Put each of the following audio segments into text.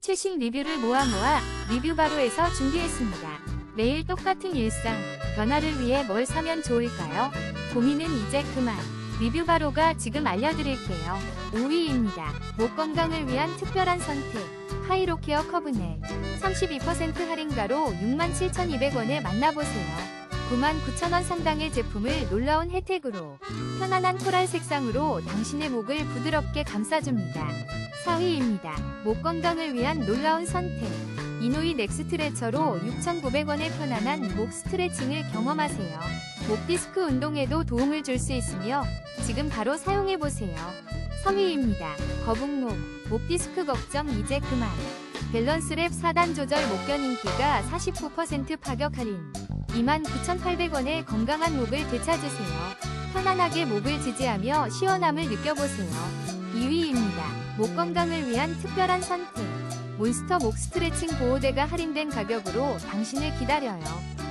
최신 리뷰를 모아 모아 리뷰 바로에서 준비했습니다. 매일 똑같은 일상, 변화를 위해 뭘 사면 좋을까요? 고민은 이제 그만. 리뷰 바로가 지금 알려드릴게요. 5위입니다. 목 건강을 위한 특별한 선택. 하이로케어 커브넷. 32% 할인가로 67,200원에 만나보세요. 99,000원 상당의 제품을 놀라운 혜택으로 편안한 코랄 색상으로 당신의 목을 부드럽게 감싸줍니다. 4위입니다. 목 건강을 위한 놀라운 선택. 이노이 넥스트레처로 6,900원의 편안한 목 스트레칭을 경험하세요. 목 디스크 운동에도 도움을 줄 수 있으며 지금 바로 사용해보세요. 3위입니다. 거북목, 목 디스크 걱정 이제 그만. 밸런스랩 4단 조절 목견 인기가 49% 파격 할인. 29,800원의 건강한 목을 되찾으세요. 편안하게 목을 지지하며 시원함을 느껴보세요. 2위입니다. 목 건강을 위한 특별한 선택. 몬스터 목 스트레칭 보호대가 할인된 가격으로 당신을 기다려요.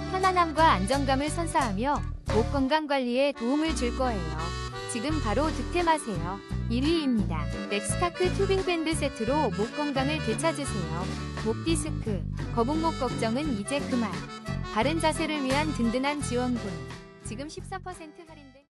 편안함과 안정감을 선사하며 목 건강 관리에 도움을 줄 거예요. 지금 바로 득템하세요. 1위입니다. 넥스타크 튜빙 밴드 세트로 목 건강을 되찾으세요. 목 디스크, 거북목 걱정은 이제 그만. 바른 자세를 위한 든든한 지원군. 지금 14% 할인된